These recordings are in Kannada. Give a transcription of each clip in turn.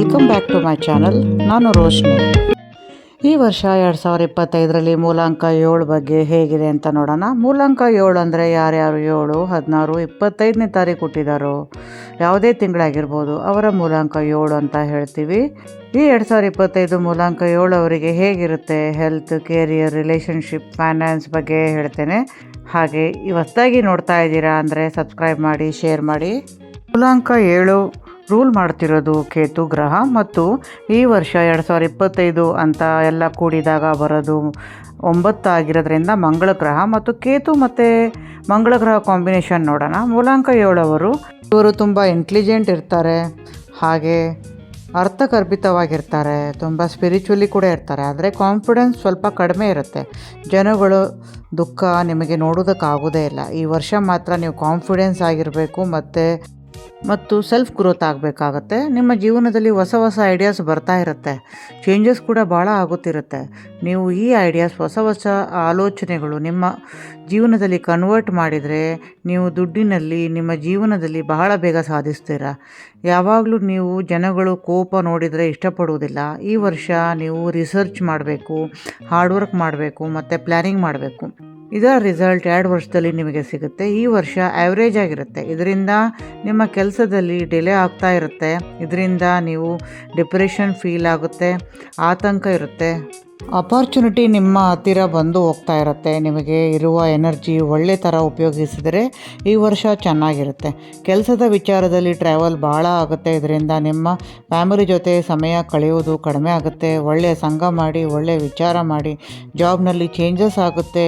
Welcome back to my channel ನಾನು ರೋಶ್ನಿ. ಈ ವರ್ಷ ಎರಡು ಸಾವಿರದ ಇಪ್ಪತ್ತೈದರಲ್ಲಿ ಮೂಲಾಂಕ ಏಳು ಬಗ್ಗೆ ಹೇಗಿದೆ ಅಂತ ನೋಡೋಣ. ಮೂಲಾಂಕ ಏಳು ಅಂದರೆ ಯಾರ್ಯಾರು ಏಳು, ಹದಿನಾರು, ಇಪ್ಪತ್ತೈದನೇ ತಾರೀಕು ಹುಟ್ಟಿದಾರೋ, ಯಾವುದೇ ತಿಂಗಳಾಗಿರ್ಬೋದು ಅವರ ಮೂಲಾಂಕ ಏಳು ಅಂತ ಹೇಳ್ತೀವಿ. ಈ ಎರಡು ಸಾವಿರದ ಇಪ್ಪತ್ತೈದು ಮೂಲಾಂಕ ಏಳು ಅವರಿಗೆ ಹೇಗಿರುತ್ತೆ? ಹೆಲ್ತ್ ಕೇರಿಯರ್ ರಿಲೇಷನ್ಶಿಪ್ ಫೈನಾನ್ಸ್ ಬಗ್ಗೆ ಹೇಳ್ತೇನೆ. ಹಾಗೆ ಇವತ್ತಾಗಿ ನೋಡ್ತಾ ಇದ್ದೀರಾ ಅಂದರೆ ಸಬ್ಸ್ಕ್ರೈಬ್ ಮಾಡಿ ಶೇರ್ ಮಾಡಿ. ಮೂಲಾಂಕ ಏಳು ರೂಲ್ ಮಾಡ್ತಿರೋದು ಕೇತು ಗ್ರಹ ಮತ್ತು ಈ ವರ್ಷ ಎರಡು ಸಾವಿರದ ಇಪ್ಪತ್ತೈದು ಅಂತ ಎಲ್ಲ ಕೂಡಿದಾಗ ಬರೋದು ಒಂಬತ್ತು ಆಗಿರೋದ್ರಿಂದ ಮಂಗಳ ಗ್ರಹ ಮತ್ತು ಕೇತು ಮತ್ತು ಮಂಗಳ ಗ್ರಹ ಕಾಂಬಿನೇಷನ್ ನೋಡೋಣ. ಮೂಲಾಂಕ ಏಳವರು ಇವರು ತುಂಬ ಇಂಟೆಲಿಜೆಂಟ್ ಇರ್ತಾರೆ, ಹಾಗೆ ಅರ್ಥಗರ್ಭಿತವಾಗಿರ್ತಾರೆ ತುಂಬ ಸ್ಪಿರಿಚುವಲಿ ಕೂಡ ಇರ್ತಾರೆ, ಆದರೆ ಕಾನ್ಫಿಡೆನ್ಸ್ ಸ್ವಲ್ಪ ಕಡಿಮೆ ಇರುತ್ತೆ. ಜನಗಳು ದುಃಖ ನಿಮಗೆ ನೋಡೋದಕ್ಕಾಗೋದೇ ಇಲ್ಲ. ಈ ವರ್ಷ ಮಾತ್ರ ನೀವು ಕಾನ್ಫಿಡೆನ್ಸ್ ಆಗಿರಬೇಕು ಮತ್ತು ಮತ್ತು ಸೆಲ್ಫ್ ಗ್ರೋತ್ ಆಗಬೇಕಾಗತ್ತೆ. ನಿಮ್ಮ ಜೀವನದಲ್ಲಿ ಹೊಸ ಹೊಸ ಐಡಿಯಾಸ್ ಬರ್ತಾ ಇರುತ್ತೆ. ಚೇಂಜಸ್ ಕೂಡ ಭಾಳ ಆಗುತ್ತಿರುತ್ತೆ. ನೀವು ಈ ಐಡಿಯಾಸ್ ಹೊಸ ಹೊಸ ಆಲೋಚನೆಗಳು ನಿಮ್ಮ ಜೀವನದಲ್ಲಿ ಕನ್ವರ್ಟ್ ಮಾಡಿದರೆ ನೀವು ದುಡ್ಡಿನಲ್ಲಿ, ನಿಮ್ಮ ಜೀವನದಲ್ಲಿ ಬಹಳ ಬೇಗ ಸಾಧಿಸ್ತೀರ. ಯಾವಾಗಲೂ ನೀವು ಜನಗಳು ಕೋಪ ನೋಡಿದರೆ ಇಷ್ಟಪಡುವುದಿಲ್ಲ. ಈ ವರ್ಷ ನೀವು ರಿಸರ್ಚ್ ಮಾಡಬೇಕು ಹಾರ್ಡ್ ವರ್ಕ್ ಮಾಡಬೇಕು, ಮತ್ತು ಪ್ಲ್ಯಾನಿಂಗ್ ಮಾಡಬೇಕು. ಇದರ ರಿಸಲ್ಟ್ ಎರಡು ವರ್ಷದಲ್ಲಿ ನಿಮಗೆ ಸಿಗುತ್ತೆ. ಈ ವರ್ಷ ಆ್ಯಾವ್ರೇಜ್ ಆಗಿರುತ್ತೆ. ಇದರಿಂದ ನಿಮ್ಮ ಕೆಲಸದಲ್ಲಿ ಡಿಲೇ ಆಗ್ತಾ ಇರುತ್ತೆ. ಇದರಿಂದ ನೀವು ಡಿಪ್ರೆಷನ್ ಫೀಲ್ ಆಗುತ್ತೆ. ಆತಂಕ ಇರುತ್ತೆ. ಅಪಾರ್ಚುನಿಟಿ ನಿಮ್ಮ ಹತ್ತಿರ ಬಂದು ಹೋಗ್ತಾ ಇರುತ್ತೆ. ನಿಮಗೆ ಇರುವ ಎನರ್ಜಿ ಒಳ್ಳೆ ಥರ ಉಪಯೋಗಿಸಿದರೆ ಈ ವರ್ಷ ಚೆನ್ನಾಗಿರುತ್ತೆ. ಕೆಲಸದ ವಿಚಾರದಲ್ಲಿ ಟ್ರಾವೆಲ್ ಭಾಳ ಆಗುತ್ತೆ. ಇದರಿಂದ ನಿಮ್ಮ ಫ್ಯಾಮಿಲಿ ಜೊತೆ ಸಮಯ ಕಳೆಯುವುದು ಕಡಿಮೆ ಆಗುತ್ತೆ. ಒಳ್ಳೆಯ ಸಂಘ ಮಾಡಿ ಒಳ್ಳೆಯ ವಿಚಾರ ಮಾಡಿ ಜಾಬ್ನಲ್ಲಿ ಚೇಂಜಸ್ ಆಗುತ್ತೆ.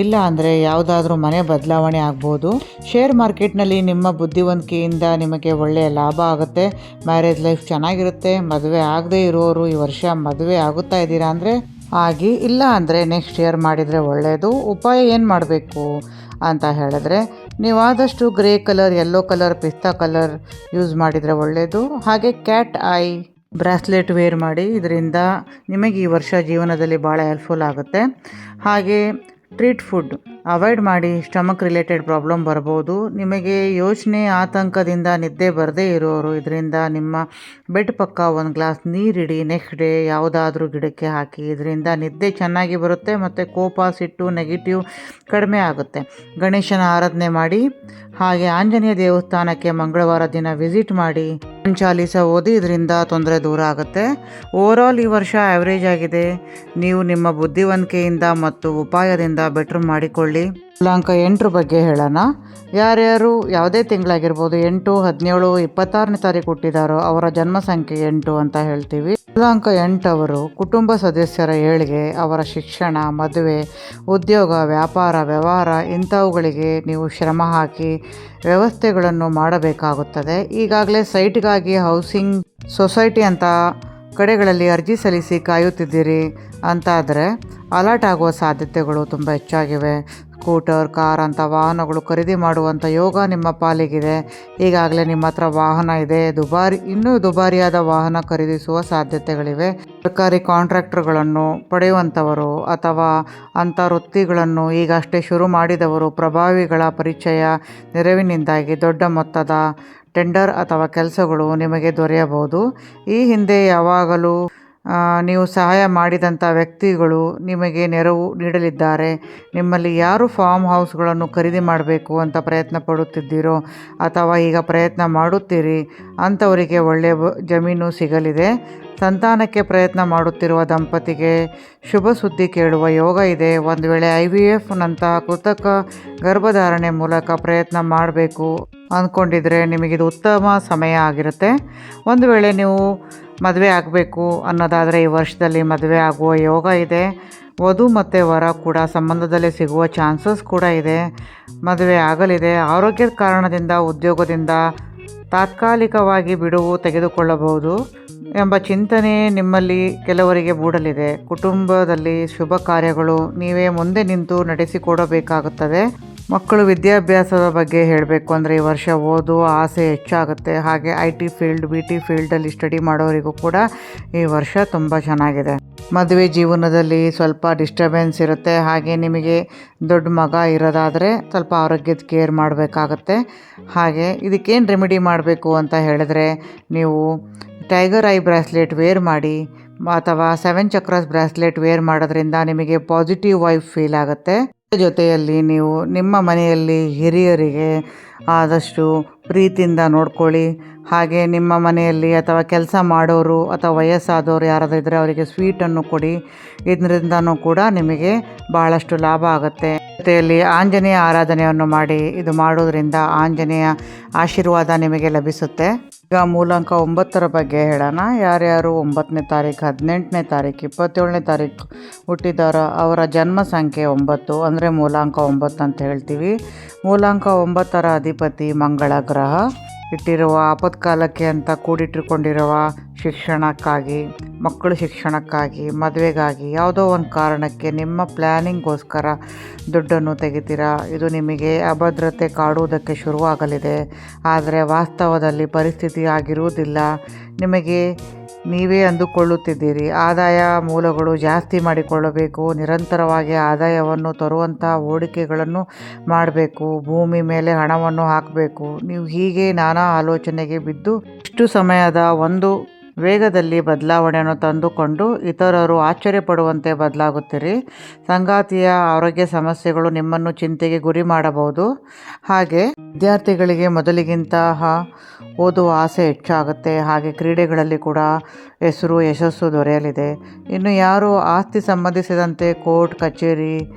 ಇಲ್ಲ ಅಂದರೆ ಯಾವುದಾದ್ರೂ ಮನೆ ಬದಲಾವಣೆ ಆಗ್ಬೋದು. ಶೇರ್ ಮಾರ್ಕೆಟ್ನಲ್ಲಿ ನಿಮ್ಮ ಬುದ್ಧಿವಂತಿಕೆಯಿಂದ ನಿಮಗೆ ಒಳ್ಳೆಯ ಲಾಭ ಆಗುತ್ತೆ. ಮ್ಯಾರೇಜ್ ಲೈಫ್ ಚೆನ್ನಾಗಿರುತ್ತೆ. ಮದುವೆ ಆಗದೇ ಇರೋರು ಈ ವರ್ಷ ಮದುವೆ ಆಗುತ್ತಾ ಇದ್ದೀರಾ ಅಂದರೆ ಆಗಿ ಇಲ್ಲ ಅಂದರೆ ನೆಕ್ಸ್ಟ್ ಇಯರ್ ಮಾಡಿದರೆ ಒಳ್ಳೆಯದು ಉಪಾಯ ಏನು ಮಾಡಬೇಕು ಅಂತ ಹೇಳಿದ್ರೆ ನೀವು ಆದಷ್ಟು ಗ್ರೇ ಕಲರ್ ಯೆಲ್ಲೋ ಕಲರ್ ಪಿಸ್ತಾ ಕಲರ್ ಯೂಸ್ ಮಾಡಿದರೆ ಒಳ್ಳೆಯದು ಹಾಗೆ ಕ್ಯಾಟ್ ಐ ಬ್ರಾಸ್ಲೆಟ್ ವೇರ್ ಮಾಡಿ, ಇದರಿಂದ ನಿಮಗೆ ಈ ವರ್ಷ ಜೀವನದಲ್ಲಿ ಭಾಳ ಹೆಲ್ಪ್ಫುಲ್ ಆಗುತ್ತೆ. ಹಾಗೆ ಟ್ರೀಟ್ ಫುಡ್. ಅವಾಯ್ಡ್ ಮಾಡಿ, ಸ್ಟಮಕ್ ರಿಲೇಟೆಡ್ ಪ್ರಾಬ್ಲಮ್ ಬರ್ಬೋದು. ನಿಮಗೆ ಯೋಚನೆ, ಆತಂಕದಿಂದ ನಿದ್ದೆ ಬರದೇ ಇರೋರು, ಇದರಿಂದ ನಿಮ್ಮ ಬೆಡ್ ಪಕ್ಕ ಒಂದು ಗ್ಲಾಸ್ ನೀರಿಡಿ ನೆಕ್ಸ್ಟ್ ಡೇ ಯಾವುದಾದ್ರೂ ಗಿಡಕ್ಕೆ ಹಾಕಿ, ಇದರಿಂದ ನಿದ್ದೆ ಚೆನ್ನಾಗಿ ಬರುತ್ತೆ ಮತ್ತು ಕೋಪ, ಸಿಟ್ಟು, ನೆಗೆಟಿವ್ ಕಡಿಮೆ ಆಗುತ್ತೆ. ಗಣೇಶನ ಆರಾಧನೆ ಮಾಡಿ, ಹಾಗೆ ಆಂಜನೇಯ ದೇವಸ್ಥಾನಕ್ಕೆ ಮಂಗಳವಾರ ದಿನ ವಿಸಿಟ್ ಮಾಡಿ ಚಾಲೀಸ ಓದಿ ಇದರಿಂದ ತೊಂದರೆ ದೂರ ಆಗುತ್ತೆ. ಓವರಾಲ್ ಈ ವರ್ಷ ಆ್ಯಾವ್ರೇಜ್ ಆಗಿದೆ. ನೀವು ನಿಮ್ಮ ಬುದ್ಧಿವಂತಿಕೆಯಿಂದ ಮತ್ತು ಉಪಾಯದಿಂದ ಬೆಟ್ರ್ ಮಾಡಿಕೊಳ್ಳಿ. ದಿನಾಂಕ ಎಂಟರ ಬಗ್ಗೆ ಹೇಳೋಣ. ಯಾರ್ಯಾರು ಯಾವುದೇ ತಿಂಗಳಾಗಿರ್ಬೋದು ಎಂಟು, ಹದಿನೇಳು, ಇಪ್ಪತ್ತಾರನೇ ತಾರೀಕು ಹುಟ್ಟಿದಾರೋ ಅವರ ಜನ್ಮ ಸಂಖ್ಯೆ ಎಂಟು ಅಂತ ಹೇಳ್ತೀವಿ. ದಿನಾಂಕ ಎಂಟವರು ಕುಟುಂಬ ಸದಸ್ಯರ ಏಳಿಗೆ ಅವರ ಶಿಕ್ಷಣ, ಮದುವೆ, ಉದ್ಯೋಗ, ವ್ಯಾಪಾರ, ವ್ಯವಹಾರ ಇಂಥವುಗಳಿಗೆ ನೀವು ಶ್ರಮ ಹಾಕಿ ವ್ಯವಸ್ಥೆಗಳನ್ನು ಮಾಡಬೇಕಾಗುತ್ತದೆ. ಈಗಾಗಲೇ ಸೈಟ್ಗಾಗಿ ಹೌಸಿಂಗ್ ಸೊಸೈಟಿ ಅಂತ ಕಡೆಗಳಲ್ಲಿ ಅರ್ಜಿ ಸಲ್ಲಿಸಿ ಕಾಯುತ್ತಿದ್ದೀರಿ ಅಂತಾದರೆ ಅಲರ್ಟ್ ಆಗುವ ಸಾಧ್ಯತೆಗಳು ತುಂಬ ಹೆಚ್ಚಾಗಿವೆ. ಸ್ಕೂಟರ್, ಕಾರ್ ಅಂತ ವಾಹನಗಳು ಖರೀದಿ ಮಾಡುವಂಥ ಯೋಗ ನಿಮ್ಮ ಪಾಲಿಗಿದೆ. ಈಗಾಗಲೇ ನಿಮ್ಮ ಹತ್ರ ವಾಹನ ಇದೆ. ದುಬಾರಿ, ಇನ್ನೂ ದುಬಾರಿಯಾದ ವಾಹನ ಖರೀದಿಸುವ ಸಾಧ್ಯತೆಗಳಿವೆ. ಸರ್ಕಾರಿ ಕಾಂಟ್ರಾಕ್ಟರ್ಗಳನ್ನು ಪಡೆಯುವಂಥವರು ಅಥವಾ ಅಂಥ ವೃತ್ತಿಗಳನ್ನು ಈಗಷ್ಟೇ ಶುರು ಮಾಡಿದವರು ಪ್ರಭಾವಿಗಳ ಪರಿಚಯ ನೆರವಿನಿಂದಾಗಿ ದೊಡ್ಡ ಮೊತ್ತದ ಟೆಂಡರ್ ಅಥವಾ ಕೆಲಸಗಳು ನಿಮಗೆ ದೊರೆಯಬಹುದು. ಈ ಹಿಂದೆ ಯಾವಾಗಲೂ ನೀವು ಸಹಾಯ ಮಾಡಿದಂಥ ವ್ಯಕ್ತಿಗಳು ನಿಮಗೆ ನೆರವು ನೀಡಲಿದ್ದಾರೆ. ನಿಮ್ಮಲ್ಲಿ ಯಾರು ಫಾರ್ಮ್ ಹೌಸ್ಗಳನ್ನು ಖರೀದಿ ಮಾಡಬೇಕು ಅಂತ ಪ್ರಯತ್ನ ಪಡುತ್ತಿದ್ದೀರೋ ಅಥವಾ ಈಗ ಪ್ರಯತ್ನ ಮಾಡುತ್ತೀರಿ, ಅಂಥವರಿಗೆ ಒಳ್ಳೆಯ ಜಮೀನು ಸಿಗಲಿದೆ. ಸಂತಾನಕ್ಕೆ ಪ್ರಯತ್ನ ಮಾಡುತ್ತಿರುವ ದಂಪತಿಗೆ ಶುಭ ಸುದ್ದಿ ಕೇಳುವ ಯೋಗ ಇದೆ. ಒಂದು ವೇಳೆ ಐ ವಿ ಎಫ್ನಂತಹ ಕೃತಕ ಗರ್ಭಧಾರಣೆ ಮೂಲಕ ಪ್ರಯತ್ನ ಮಾಡಬೇಕು ಅಂದ್ಕೊಂಡಿದ್ರೆ ನಿಮಗಿದು ಉತ್ತಮ ಸಮಯ ಆಗಿರುತ್ತೆ. ಒಂದು ವೇಳೆ ನೀವು ಮದುವೆ ಆಗಬೇಕು ಅನ್ನೋದಾದರೆ ಈ ವರ್ಷದಲ್ಲಿ ಮದುವೆ ಆಗುವ ಯೋಗ ಇದೆ. ವಧು ಮತ್ತು ವರ ಕೂಡ ಸಂಬಂಧದಲ್ಲಿ ಸಿಗುವ ಚಾನ್ಸಸ್ ಕೂಡ ಇದೆ. ಮದುವೆ ಆಗಲಿದೆ. ಆರೋಗ್ಯದ ಕಾರಣದಿಂದ, ಉದ್ಯೋಗದಿಂದ ತಾತ್ಕಾಲಿಕವಾಗಿ ಬಿಡುವು ತೆಗೆದುಕೊಳ್ಳಬಹುದು ಎಂಬ ಚಿಂತನೆ ನಿಮ್ಮಲ್ಲಿ ಕೆಲವರಿಗೆ ಮೂಡಲಿದೆ. ಕುಟುಂಬದಲ್ಲಿ ಶುಭ ಕಾರ್ಯಗಳು ನೀವೇ ಮುಂದೆ ನಿಂತು ನಡೆಸಿಕೊಡಬೇಕಾಗುತ್ತದೆ. ಮಕ್ಕಳು ವಿದ್ಯಾಭ್ಯಾಸದ ಬಗ್ಗೆ ಹೇಳಬೇಕು ಅಂದರೆ ಈ ವರ್ಷ ಓದುವ ಆಸೆ ಹೆಚ್ಚಾಗುತ್ತೆ. ಹಾಗೆ I T field B T ಫೀಲ್ಡಲ್ಲಿ ಸ್ಟಡಿ ಮಾಡೋರಿಗೂ ಕೂಡ ಈ ವರ್ಷ ತುಂಬ ಚೆನ್ನಾಗಿದೆ. ಮದುವೆ ಜೀವನದಲ್ಲಿ ಸ್ವಲ್ಪ ಡಿಸ್ಟರ್ಬೆನ್ಸ್ ಇರುತ್ತೆ. ಹಾಗೆ ನಿಮಗೆ ದೊಡ್ಡ ಮಗ ಇರೋದಾದರೆ ಸ್ವಲ್ಪ ಆರೋಗ್ಯದ ಕೇರ್ ಮಾಡಬೇಕಾಗತ್ತೆ. ಹಾಗೆ ಇದಕ್ಕೇನು ರೆಮಿಡಿ ಮಾಡಬೇಕು ಅಂತ ಹೇಳಿದ್ರೆ ನೀವು ಟೈಗರ್ ಐ ಬ್ರಾಸ್ಲೆಟ್ ವೇರ್ ಮಾಡಿ ಅಥವಾ ಸೆವೆನ್ ಚಕ್ರಸ್ ಬ್ರಾಸ್ಲೆಟ್ ವೇರ್ ಮಾಡೋದ್ರಿಂದ ನಿಮಗೆ ಪಾಸಿಟಿವ್ ವೈಫ್ ಫೀಲ್ ಆಗುತ್ತೆ. ಜೊತೆಯಲ್ಲಿ ನೀವು ನಿಮ್ಮ ಮನೆಯಲ್ಲಿ ಹಿರಿಯರಿಗೆ ಆದಷ್ಟು ಪ್ರೀತಿಯಿಂದ ನೋಡ್ಕೊಳ್ಳಿ. ಹಾಗೆ ನಿಮ್ಮ ಮನೆಯಲ್ಲಿ ಅಥವಾ ಕೆಲಸ ಮಾಡೋರು ಅಥವಾ ವಯಸ್ಸಾದವರು ಯಾರಾದರೂ ಇದ್ದರೆ ಅವರಿಗೆ ಸ್ವೀಟನ್ನು ಕೊಡಿ. ಇದರಿಂದನೂ ಕೂಡ ನಿಮಗೆ ಭಾಳಷ್ಟು ಲಾಭ ಆಗುತ್ತೆ. ಜೊತೆಯಲ್ಲಿ ಆಂಜನೇಯ ಆರಾಧನೆಯನ್ನು ಮಾಡಿ, ಇದು ಮಾಡೋದ್ರಿಂದ ಆಂಜನೇಯ ಆಶೀರ್ವಾದ ನಿಮಗೆ ಲಭಿಸುತ್ತೆ. ಈಗ ಮೂಲಾಂಕ ಒಂಬತ್ತರ ಬಗ್ಗೆ ಹೇಳೋಣ. ಯಾರ್ಯಾರು ಒಂಬತ್ತನೇ ತಾರೀಕು, ಹದಿನೆಂಟನೇ ತಾರೀಕು, ಇಪ್ಪತ್ತೇಳನೇ ತಾರೀಕು ಹುಟ್ಟಿದವರ ಅವರ ಜನ್ಮ ಸಂಖ್ಯೆ ಒಂಬತ್ತು, ಅಂದರೆ ಮೂಲಾಂಕ ಒಂಬತ್ತು ಅಂತ ಹೇಳ್ತೀವಿ. ಮೂಲಾಂಕ ಒಂಬತ್ತರ ಅಧಿಪತಿ ಮಂಗಳ ಗ್ರಹ ಇಟ್ಟಿರುವ ಆಪತ್ಕಾಲಕ್ಕೆ ಅಂತ ಕೂಡಿಟ್ಟುಕೊಂಡಿರುವ ಶಿಕ್ಷಣಕ್ಕಾಗಿ, ಮಕ್ಕಳ ಶಿಕ್ಷಣಕ್ಕಾಗಿ, ಮದುವೆಗಾಗಿ ಯಾವುದೋ ಒಂದು ಕಾರಣಕ್ಕೆ ನಿಮ್ಮ ಪ್ಲ್ಯಾನಿಂಗ್ಗೋಸ್ಕರ ದುಡ್ಡನ್ನು ತೆಗಿತೀರಾ? ಇದು ನಿಮಗೆ ಅಭದ್ರತೆ ಕಾಡುವುದಕ್ಕೆ ಶುರುವಾಗಲಿದೆ. ಆದರೆ ವಾಸ್ತವದಲ್ಲಿ ಪರಿಸ್ಥಿತಿ ಆಗಿರುವುದಿಲ್ಲ. ನಿಮಗೆ ನೀವೇ ಅಂದುಕೊಳ್ಳುತ್ತಿದ್ದೀರಿ. ಆದಾಯ ಮೂಲಗಳು ಜಾಸ್ತಿ ಮಾಡಿಕೊಳ್ಳಬೇಕು. ನಿರಂತರವಾಗಿ ಆದಾಯವನ್ನು ತರುವಂಥ ಹೂಡಿಕೆಗಳನ್ನು ಮಾಡಬೇಕು. ಭೂಮಿ ಮೇಲೆ ಹಣವನ್ನು ಹಾಕಬೇಕು. ನೀವು ಹೀಗೆ ನಾನಾ ಆಲೋಚನೆಗೆ ಬಿದ್ದು, ಇಷ್ಟು ಸಮಯದ ಒಂದು ವೇಗದಲ್ಲಿ ಬದಲಾವಣೆಯನ್ನು ತಂದುಕೊಂಡು ಇತರರು ಆಶ್ಚರ್ಯಪಡುವಂತೆ ಬದಲಾಗುತ್ತೀರಿ. ಸಂಗಾತಿಯ ಆರೋಗ್ಯ ಸಮಸ್ಯೆಗಳು ನಿಮ್ಮನ್ನು ಚಿಂತೆಗೆ ಗುರಿ ಮಾಡಬಹುದು. ಹಾಗೆ ವಿದ್ಯಾರ್ಥಿಗಳಿಗೆ ಮೊದಲಿಗಿಂತ ಓದುವ ಆಸೆ ಹೆಚ್ಚಾಗುತ್ತೆ. ಹಾಗೆ ಕ್ರೀಡೆಗಳಲ್ಲಿ ಕೂಡ ಹೆಸರು, ಯಶಸ್ಸು ದೊರೆಯಲಿದೆ. ಇನ್ನು ಯಾರು ಆಸ್ತಿ ಸಂಬಂಧಿಸಿದಂತೆ ಕೋರ್ಟ್, ಕಚೇರಿ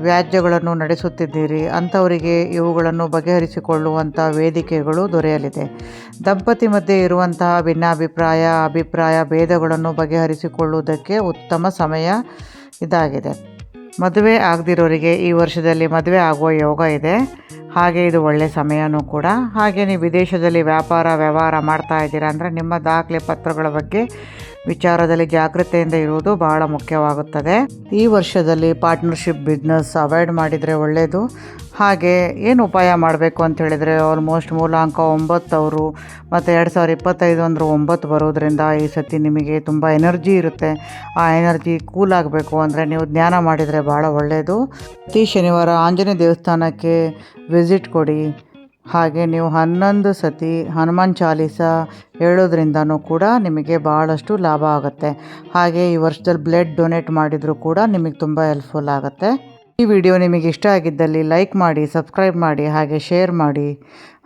ವ್ಯಾಜ್ಯಗಳನ್ನು ನಡೆಸುತ್ತಿದ್ದೀರಿ. ಅಂಥವರಿಗೆ ಇವುಗಳನ್ನು ಬಗೆಹರಿಸಿಕೊಳ್ಳುವಂಥ ವೇದಿಕೆಗಳು ದೊರೆಯಲಿದೆ. ದಂಪತಿ ಮಧ್ಯೆ ಇರುವಂತಹ ಭಿನ್ನಾಭಿಪ್ರಾಯ, ಅಭಿಪ್ರಾಯ, ಭೇದಗಳನ್ನು ಬಗೆಹರಿಸಿಕೊಳ್ಳುವುದಕ್ಕೆ ಉತ್ತಮ ಸಮಯ ಇದಾಗಿದೆ. ಮದುವೆ ಆಗದಿರೋರಿಗೆ ಈ ವರ್ಷದಲ್ಲಿ ಮದುವೆ ಆಗುವ ಯೋಗ ಇದೆ. ಹಾಗೆ ಇದು ಒಳ್ಳೆಯ ಸಮಯನೂ ಕೂಡ. ಹಾಗೆ ನೀವು ವಿದೇಶದಲ್ಲಿ ವ್ಯಾಪಾರ, ವ್ಯವಹಾರ ಮಾಡ್ತಾ ಇದ್ದೀರಾ ಅಂದರೆ ನಿಮ್ಮ ದಾಖಲೆ ಪತ್ರಗಳ ಬಗ್ಗೆ ವಿಚಾರದಲ್ಲಿ ಜಾಗ್ರತೆಯಿಂದ ಇರುವುದು ಬಹಳ ಮುಖ್ಯವಾಗುತ್ತದೆ. ಈ ವರ್ಷದಲ್ಲಿ ಪಾರ್ಟ್ನರ್ಶಿಪ್ ಬಿಸ್ನೆಸ್ ಅವಾಯ್ಡ್ ಮಾಡಿದರೆ ಒಳ್ಳೆಯದು ಹಾಗೆ ಏನು ಉಪಾಯ ಮಾಡಬೇಕು ಅಂತ ಹೇಳಿದರೆ ಆಲ್ಮೋಸ್ಟ್ ಮೂಲಾಂಕ ಒಂಬತ್ತು ಅವರು ಮತ್ತು ಎರಡು ಸಾವಿರ ಇಪ್ಪತ್ತೈದು ಅಂದ್ರೆ ಒಂಬತ್ತು ಬರೋದ್ರಿಂದ ಈ ಸತಿ ನಿಮಗೆ ತುಂಬ ಎನರ್ಜಿ ಇರುತ್ತೆ. ಆ ಎನರ್ಜಿ ಕೂಲ್ ಆಗಬೇಕು ಅಂದರೆ ನೀವು ಧ್ಯಾನ ಮಾಡಿದರೆ ಭಾಳ ಒಳ್ಳೆಯದು ಪ್ರತಿ ಶನಿವಾರ ಆಂಜನೇಯ ದೇವಸ್ಥಾನಕ್ಕೆ ವಿಸಿಟ್ ಕೊಡಿ. ಹಾಗೆ ನೀವು ಹನ್ನೊಂದು ಸತಿ ಹನುಮಾನ್ ಚಾಲೀಸ ಹೇಳೋದ್ರಿಂದನೂ ಕೂಡ ನಿಮಗೆ ಭಾಳಷ್ಟು ಲಾಭ ಆಗುತ್ತೆ. ಹಾಗೆ ಈ ವರ್ಷದಲ್ಲಿ ಬ್ಲಡ್ ಡೊನೇಟ್ ಮಾಡಿದರೂ ಕೂಡ ನಿಮಗೆ ತುಂಬ ಹೆಲ್ಪ್ಫುಲ್ ಆಗುತ್ತೆ. ಈ ವಿಡಿಯೋ ನಿಮಗೆ ಇಷ್ಟ ಆಗಿದ್ದಲ್ಲಿ ಲೈಕ್ ಮಾಡಿ, ಸಬ್ಸ್ಕ್ರೈಬ್ ಮಾಡಿ, ಹಾಗೆ ಶೇರ್ ಮಾಡಿ.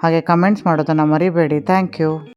ಹಾಗೆ ಕಮೆಂಟ್ಸ್ ಮಾಡೋದನ್ನು ಮರಿಬೇಡಿ. Thank you.